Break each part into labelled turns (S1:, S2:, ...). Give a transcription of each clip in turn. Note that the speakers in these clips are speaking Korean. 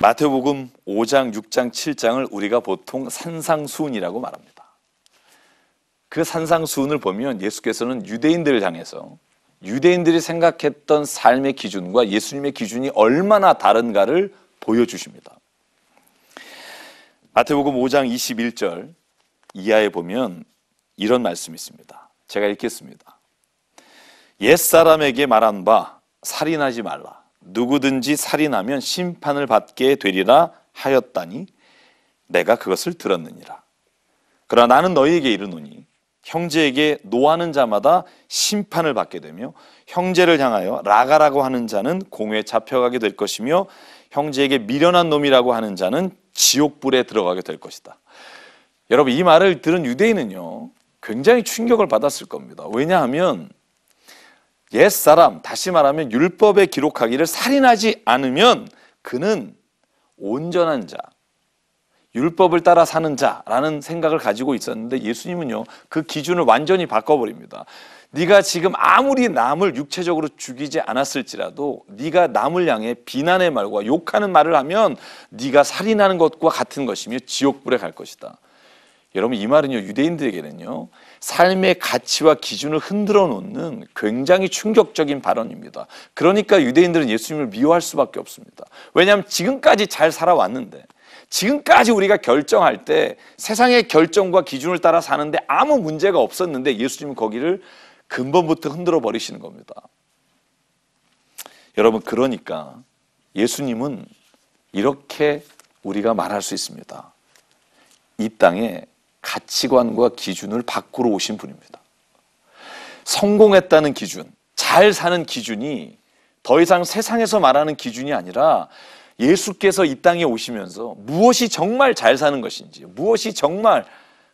S1: 마태복음 5장, 6장, 7장을 우리가 보통 산상수훈이라고 말합니다. 그 산상수훈을 보면 예수께서는 유대인들을 향해서 유대인들이 생각했던 삶의 기준과 예수님의 기준이 얼마나 다른가를 보여주십니다. 마태복음 5장 21절 이하에 보면 이런 말씀이 있습니다. 제가 읽겠습니다. 옛사람에게 말한 바 살인하지 말라. 누구든지 살인하면 심판을 받게 되리라 하였다니 내가 그것을 들었느니라. 그러나 나는 너희에게 이르노니 형제에게 노하는 자마다 심판을 받게 되며 형제를 향하여 라가라고 하는 자는 공회에 잡혀가게 될 것이며 형제에게 미련한 놈이라고 하는 자는 지옥불에 들어가게 될 것이다. 여러분 이 말을 들은 유대인은요 굉장히 충격을 받았을 겁니다. 왜냐하면 옛 사람 다시 말하면 율법에 기록하기를 살인하지 않으면 그는 온전한 자, 율법을 따라 사는 자라는 생각을 가지고 있었는데 예수님은요 그 기준을 완전히 바꿔버립니다. 네가 지금 아무리 남을 육체적으로 죽이지 않았을지라도 네가 남을 향해 비난의 말과 욕하는 말을 하면 네가 살인하는 것과 같은 것이며 지옥불에 갈 것이다. 여러분 이 말은요 유대인들에게는요 삶의 가치와 기준을 흔들어 놓는 굉장히 충격적인 발언입니다. 그러니까 유대인들은 예수님을 미워할 수밖에 없습니다. 왜냐하면 지금까지 잘 살아왔는데 지금까지 우리가 결정할 때 세상의 결정과 기준을 따라 사는데 아무 문제가 없었는데 예수님은 거기를 근본부터 흔들어 버리시는 겁니다. 여러분 그러니까 예수님은 이렇게 우리가 말할 수 있습니다. 이 땅에 가치관과 기준을 바꾸러 오신 분입니다. 성공했다는 기준, 잘 사는 기준이 더 이상 세상에서 말하는 기준이 아니라 예수께서 이 땅에 오시면서 무엇이 정말 잘 사는 것인지, 무엇이 정말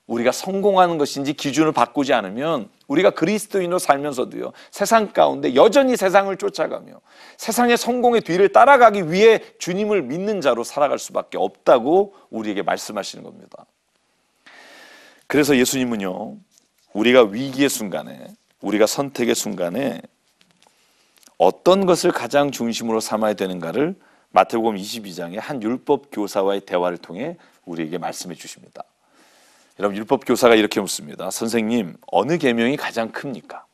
S1: 우리가 성공하는 것인지 기준을 바꾸지 않으면 우리가 그리스도인으로 살면서도요, 세상 가운데 여전히 세상을 쫓아가며 세상의 성공의 뒤를 따라가기 위해 주님을 믿는 자로 살아갈 수밖에 없다고 우리에게 말씀하시는 겁니다. 그래서 예수님은요, 우리가 위기의 순간에, 우리가 선택의 순간에 어떤 것을 가장 중심으로 삼아야 되는가를 마태복음 22장의 한 율법 교사와의 대화를 통해 우리에게 말씀해 주십니다. 여러분 율법 교사가 이렇게 묻습니다. 선생님, 어느 계명이 가장 큽니까?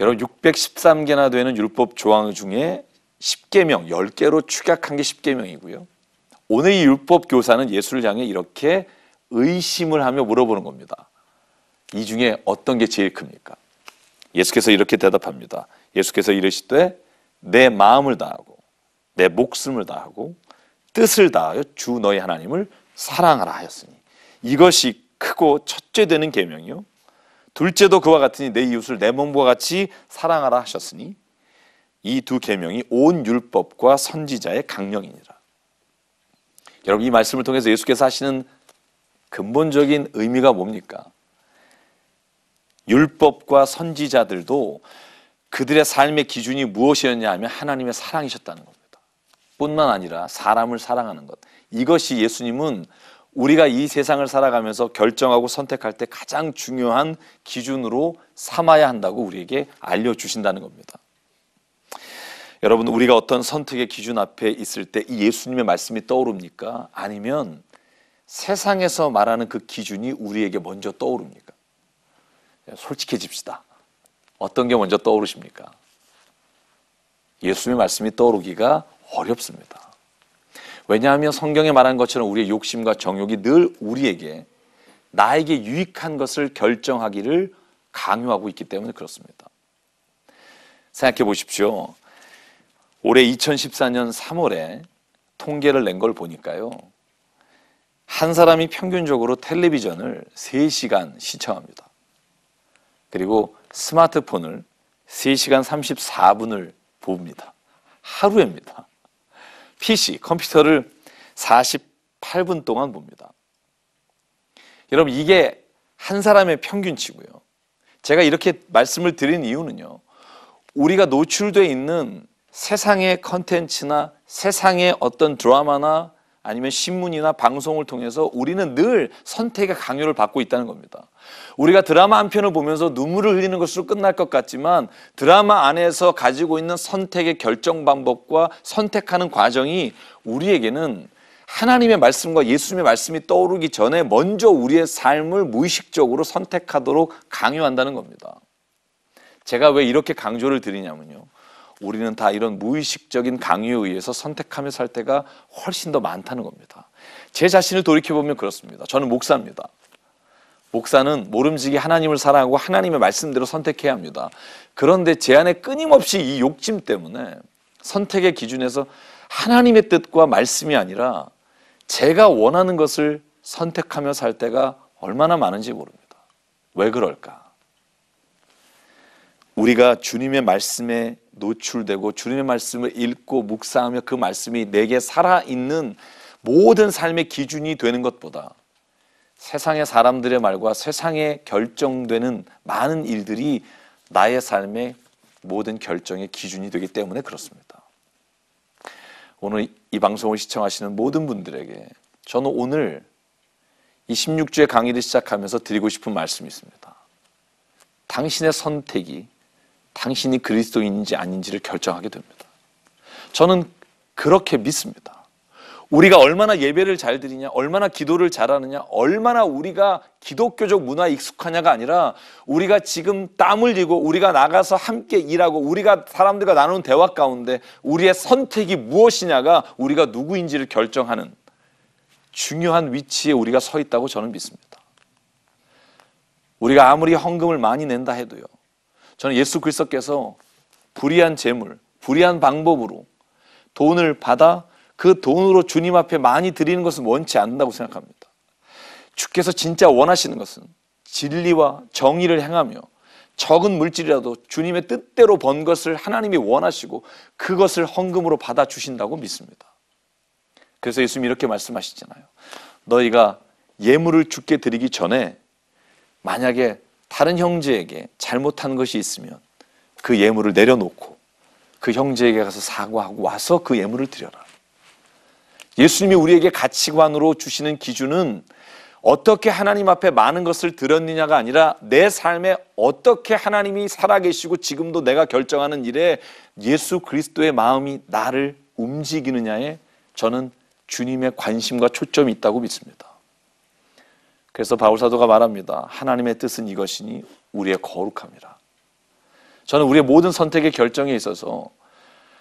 S1: 여러분 613개나 되는 율법 조항 중에 10계명, 10개로 축약한 게 10계명이고요. 오늘 이 율법 교사는 예수를 향해 이렇게 의심을 하며 물어보는 겁니다. 이 중에 어떤 게 제일 큽니까? 예수께서 이렇게 대답합니다. 예수께서 이르시되 내 마음을 다하고 내 목숨을 다하고 뜻을 다하여 주 너희 하나님을 사랑하라 하였으니 이것이 크고 첫째 되는 계명이요 둘째도 그와 같으니 내 이웃을 내 몸과 같이 사랑하라 하셨으니 이 두 계명이 온 율법과 선지자의 강령이니라. 여러분 이 말씀을 통해서 예수께서 하시는 근본적인 의미가 뭡니까? 율법과 선지자들도 그들의 삶의 기준이 무엇이었냐 하면 하나님의 사랑이셨다는 겁니다. 뿐만 아니라 사람을 사랑하는 것. 이것이 예수님은 우리가 이 세상을 살아가면서 결정하고 선택할 때 가장 중요한 기준으로 삼아야 한다고 우리에게 알려주신다는 겁니다. 여러분, 우리가 어떤 선택의 기준 앞에 있을 때 이 예수님의 말씀이 떠오릅니까? 아니면 세상에서 말하는 그 기준이 우리에게 먼저 떠오릅니까? 솔직해집시다. 어떤 게 먼저 떠오르십니까? 예수님의 말씀이 떠오르기가 어렵습니다. 왜냐하면 성경에 말한 것처럼 우리의 욕심과 정욕이 늘 우리에게 나에게 유익한 것을 결정하기를 강요하고 있기 때문에 그렇습니다. 생각해 보십시오. 올해 2014년 3월에 통계를 낸 걸 보니까요. 한 사람이 평균적으로 텔레비전을 3시간 시청합니다. 그리고 스마트폰을 3시간 34분을 봅니다. 하루에입니다. PC, 컴퓨터를 48분 동안 봅니다. 여러분, 이게 한 사람의 평균치고요. 제가 이렇게 말씀을 드린 이유는요. 우리가 노출되어 있는 세상의 컨텐츠나 세상의 어떤 드라마나 아니면 신문이나 방송을 통해서 우리는 늘 선택의 강요를 받고 있다는 겁니다. 우리가 드라마 한 편을 보면서 눈물을 흘리는 것으로 끝날 것 같지만 드라마 안에서 가지고 있는 선택의 결정 방법과 선택하는 과정이 우리에게는 하나님의 말씀과 예수님의 말씀이 떠오르기 전에 먼저 우리의 삶을 무의식적으로 선택하도록 강요한다는 겁니다. 제가 왜 이렇게 강조를 드리냐면요. 우리는 다 이런 무의식적인 강요에 의해서 선택하며 살 때가 훨씬 더 많다는 겁니다. 제 자신을 돌이켜보면 그렇습니다. 저는 목사입니다. 목사는 모름지기 하나님을 사랑하고 하나님의 말씀대로 선택해야 합니다. 그런데 제 안에 끊임없이 이 욕심 때문에 선택의 기준에서 하나님의 뜻과 말씀이 아니라 제가 원하는 것을 선택하며 살 때가 얼마나 많은지 모릅니다. 왜 그럴까? 우리가 주님의 말씀에 노출되고 주님의 말씀을 읽고 묵상하며 그 말씀이 내게 살아있는 모든 삶의 기준이 되는 것보다 세상의 사람들의 말과 세상에 결정되는 많은 일들이 나의 삶의 모든 결정의 기준이 되기 때문에 그렇습니다. 오늘 이 방송을 시청하시는 모든 분들에게 저는 오늘 이 16주의 강의를 시작하면서 드리고 싶은 말씀이 있습니다. 당신의 선택이 당신이 그리스도인인지 아닌지를 결정하게 됩니다. 저는 그렇게 믿습니다. 우리가 얼마나 예배를 잘 드리냐, 얼마나 기도를 잘하느냐, 얼마나 우리가 기독교적 문화에 익숙하냐가 아니라 우리가 지금 땀 흘리고 우리가 나가서 함께 일하고 우리가 사람들과 나누는 대화 가운데 우리의 선택이 무엇이냐가 우리가 누구인지를 결정하는 중요한 위치에 우리가 서 있다고 저는 믿습니다. 우리가 아무리 헌금을 많이 낸다 해도요. 저는 예수 그리스도께서 불의한 재물, 불의한 방법으로 돈을 받아 그 돈으로 주님 앞에 많이 드리는 것은 원치 않는다고 생각합니다. 주께서 진짜 원하시는 것은 진리와 정의를 행하며 적은 물질이라도 주님의 뜻대로 번 것을 하나님이 원하시고 그것을 헌금으로 받아 주신다고 믿습니다. 그래서 예수님이 이렇게 말씀하시잖아요. 너희가 예물을 주께 드리기 전에 만약에 다른 형제에게 잘못한 것이 있으면 그 예물을 내려놓고 그 형제에게 가서 사과하고 와서 그 예물을 드려라. 예수님이 우리에게 가치관으로 주시는 기준은 어떻게 하나님 앞에 많은 것을 드렸느냐가 아니라 내 삶에 어떻게 하나님이 살아계시고 지금도 내가 결정하는 일에 예수 그리스도의 마음이 나를 움직이느냐에 저는 주님의 관심과 초점이 있다고 믿습니다. 그래서 바울 사도가 말합니다. 하나님의 뜻은 이것이니 우리의 거룩함이라. 저는 우리의 모든 선택의 결정에 있어서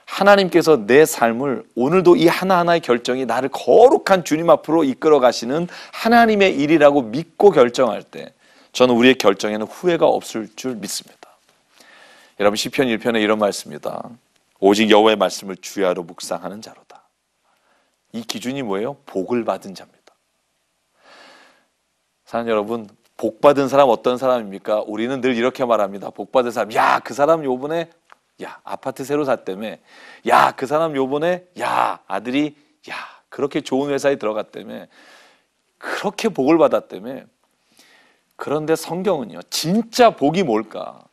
S1: 하나님께서 내 삶을 오늘도 이 하나하나의 결정이 나를 거룩한 주님 앞으로 이끌어 가시는 하나님의 일이라고 믿고 결정할 때 저는 우리의 결정에는 후회가 없을 줄 믿습니다. 여러분 시편 1편에 이런 말씀입니다. 오직 여호와의 말씀을 주야로 묵상하는 자로다. 이 기준이 뭐예요? 복을 받은 자입니다. 사는 여러분, 복 받은 사람 어떤 사람입니까? 우리는 늘 이렇게 말합니다. 복 받은 사람, 야, 그 사람 요번에 야, 아파트 새로 샀다며. 야, 그 사람 요번에 야, 아들이 야, 그렇게 좋은 회사에 들어갔다며. 그렇게 복을 받았다며. 그런데 성경은요. 진짜 복이 뭘까?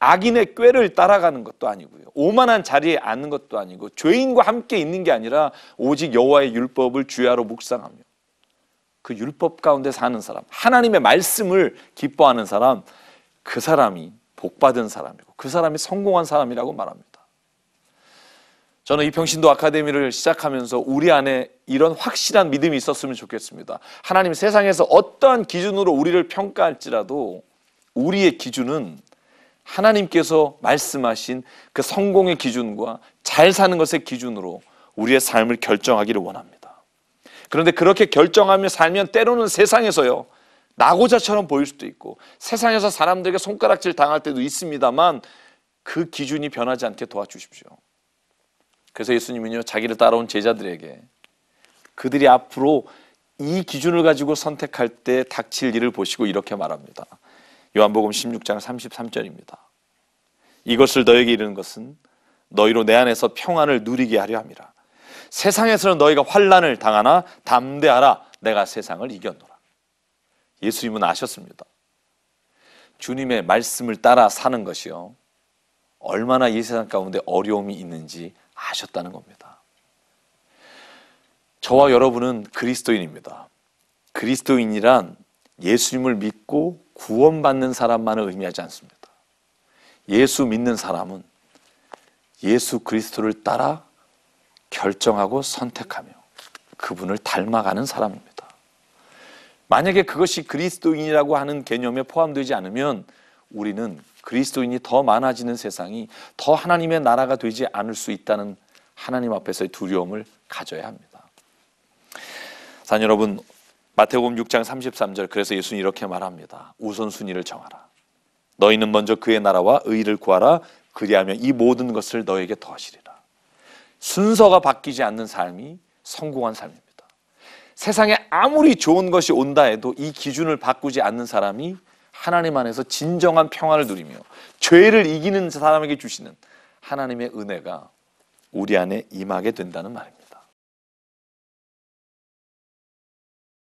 S1: 악인의 꾀를 따라가는 것도 아니고요. 오만한 자리에 앉는 것도 아니고 죄인과 함께 있는 게 아니라 오직 여호와의 율법을 주야로 묵상하며 그 율법 가운데 사는 사람, 하나님의 말씀을 기뻐하는 사람, 그 사람이 복받은 사람이고 그 사람이 성공한 사람이라고 말합니다. 저는 이 평신도 아카데미를 시작하면서 우리 안에 이런 확실한 믿음이 있었으면 좋겠습니다. 하나님 세상에서 어떠한 기준으로 우리를 평가할지라도 우리의 기준은 하나님께서 말씀하신 그 성공의 기준과 잘 사는 것의 기준으로 우리의 삶을 결정하기를 원합니다. 그런데 그렇게 결정하며 살면 때로는 세상에서요, 나고자처럼 보일 수도 있고 세상에서 사람들에게 손가락질 당할 때도 있습니다만 그 기준이 변하지 않게 도와주십시오. 그래서 예수님은요 자기를 따라온 제자들에게 그들이 앞으로 이 기준을 가지고 선택할 때 닥칠 일을 보시고 이렇게 말합니다. 요한복음 16장 33절입니다. 이것을 너에게 이르는 것은 너희로 내 안에서 평안을 누리게 하려 함이라. 세상에서는 너희가 환란을 당하나 담대하라. 내가 세상을 이겼노라. 예수님은 아셨습니다. 주님의 말씀을 따라 사는 것이요. 얼마나 이 세상 가운데 어려움이 있는지 아셨다는 겁니다. 저와 여러분은 그리스도인입니다. 그리스도인이란 예수님을 믿고 구원받는 사람만을 의미하지 않습니다. 예수 믿는 사람은 예수 그리스도를 따라 결정하고 선택하며 그분을 닮아가는 사람입니다. 만약에 그것이 그리스도인이라고 하는 개념에 포함되지 않으면 우리는 그리스도인이 더 많아지는 세상이 더 하나님의 나라가 되지 않을 수 있다는 하나님 앞에서의 두려움을 가져야 합니다. 산 여러분, 마태복음 6장 33절 그래서 예수는 이렇게 말합니다. 우선순위를 정하라. 너희는 먼저 그의 나라와 의를 구하라. 그리하면 이 모든 것을 너에게 더하시리라. 순서가 바뀌지 않는 삶이 성공한 삶입니다. 세상에 아무리 좋은 것이 온다 해도 이 기준을 바꾸지 않는 사람이 하나님 안에서 진정한 평화를 누리며 죄를 이기는 사람에게 주시는 하나님의 은혜가 우리 안에 임하게 된다는 말입니다.